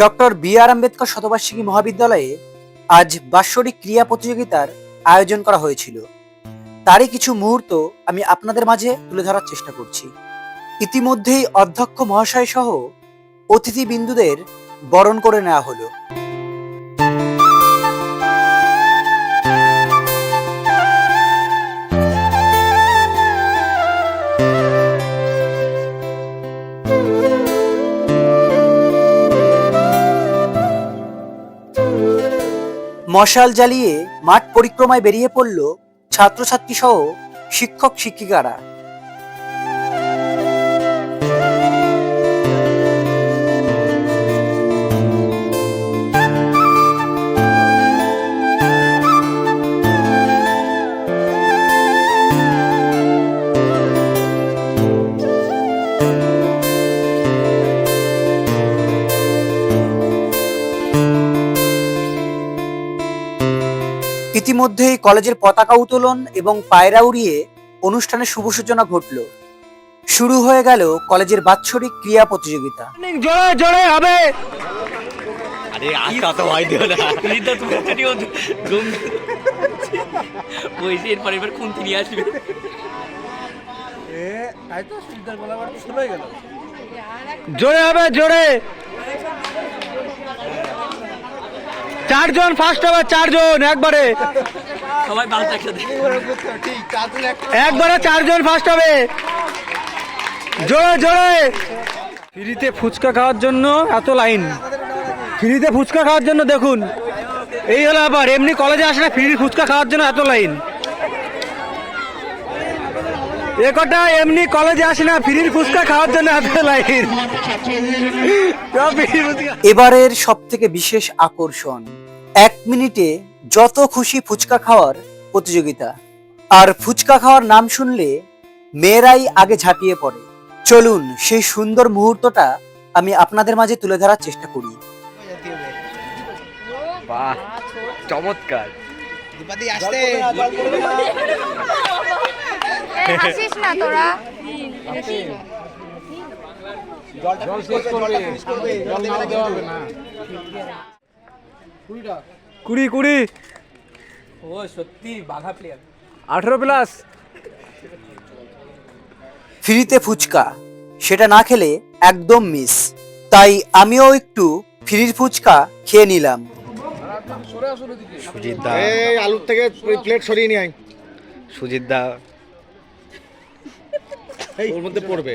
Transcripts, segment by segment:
Doctor B R Ambedkar শতবার্ষিকী মহাবিদ্যালয়ে আজ বাৎসরিক ক্রিয়া প্রতিযোগিতার আয়োজন করা হয়েছিল। তারই কিছু মুহূর্ত আমি আপনাদের মাঝে তুলে ধরার চেষ্টা করছি। ইতিমধ্যেই অধ্যক্ষ মহাশয় সহ অতিথিবিন্দুদের বরণ করে নেওয়া হলো। মশাল জ্বালিয়ে মাঠ পরিক্রমায় বেরিয়ে পড়ল ছাত্রছাত্রী সহ শিক্ষক শিক্ষিকারা ইতিমধ্যেই কলেজের পতাকা উত্তোলন এবং পায়রা উড়িয়ে অনুষ্ঠানের শুভ সূচনা ঘটল। শুরু হয়ে গেল কলেজের বাৎসরিক ক্রিয়া প্রতিযোগিতা। জোরে জোরে হবে। আরে আজকা তো ভয় দিও না। তো তুমি জানি ও ঘুম ওই এরপর এবার খুন্তি নিয়ে আসবে। জোরে হবে জোরে। চারজন ফার্স্ট হবে চারজন একবারে। সবাই একবারে চারজন ফার্স্ট হবে। জোরে জোরে। ফ্রিতে ফুচকা খাওয়ার জন্য এত লাইন। ফ্রিতে ফুচকা খাওয়ার জন্য দেখুন। এই হলো আবার এমনি কলেজে আসে না ফ্রি ফুচকা খাওয়ার জন্য এত লাইন। এ কটা এমনি কলেজে আসে না ফ্রির ফুচকা খাওয়ার জন্য এত লাইন। এবারের সব থেকে বিশেষ আকর্ষণ। এক মিনিটে যত খুশি ফুচকা খাওয়ার প্রতিযোগিতা। আর ফুচকা খাওয়ার নাম শুনলে মেয়েরাই আগে ঝাঁপিয়ে পড়ে। চলুন সেই সুন্দর মুহূর্তটা আমি আপনাদের মাঝে তুলে ধরার চেষ্টা করি। বাহ চমৎকার। এ, হাসিস না তোরা। কুড়ি কুড়ি। ও সত্যি বাঘা প্লেয়ার আঠেরো প্লাস ফ্রিতে ফুচকা সেটা না খেলে একদম মিস তাই আমিও একটু ফ্রির ফুচকা খেয়ে নিলাম। সুজিত দা। এই আলুর থেকে প্লেট সরিয়ে নিয়ে আয়। সুজিত দা। ওর মধ্যে পড়বে।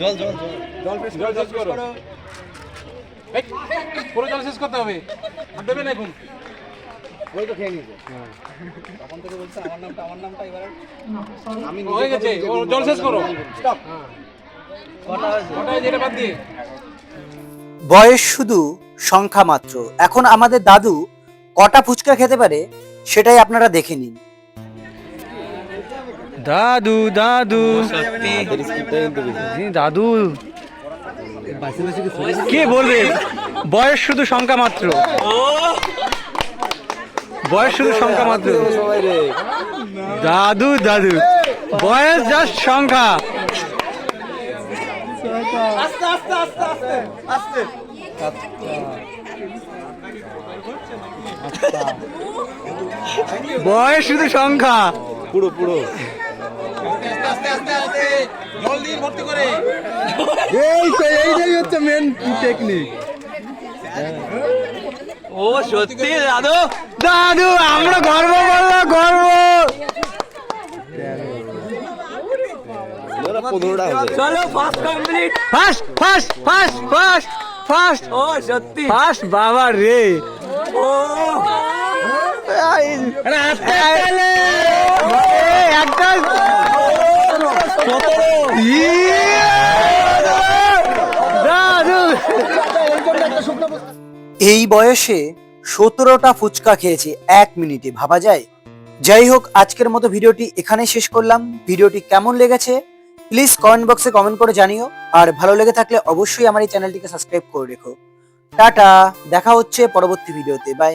জল জল জল। পুরো জল শেষ করতে হবে। আর দেবেন এখন ওই তো খেয়ে নিয়েছে। হয়ে। গেছে ও জল শেষ করো। কটা যেটা বাদ দিয়ে। বয়স শুধু সংখ্যা মাত্র। এখন আমাদের দাদু কটা ফুচকা খেতে পারে সেটাই আপনারা দেখে নিন। দাদু দাদু। দাদু। কে বলবে? বয়স শুধু সংখ্যা মাত্র। বয়স শুধু সংখ্যা মাত্র। দাদু দাদু। বয়স জাস্ট সংখ্যা। বয়স শুধু সংখ্যা। পুরো পুরো। জল দিয়ে ভর্তি করে। এই তো এইটাই হচ্ছে মেন টেকনিক ও সত্যি দাদু? দাদু আমরা গর্ব করব গর্ব। চলো first complete first first first first first ও সত্যি। ফার্স্ট বাবা রে। ও। একটা ইয়ে! এই বয়সে সতেরোটা ফুচকা খেয়েছি, এক মিনিটে, ভাবা যায়? যাই হোক, আজকের মতো ভিডিওটি এখানেই শেষ করলাম। ভিডিওটি কেমন লেগেছে প্লিজ কমেন্ট বক্সে কমেন্ট করে জানিও। আর ভালো লেগে থাকলে অবশ্যই আমার এই চ্যানেলটিকে সাবস্ক্রাইব করে রেখো। টাটা, দেখা হচ্ছে পরবর্তী ভিডিওতে বাই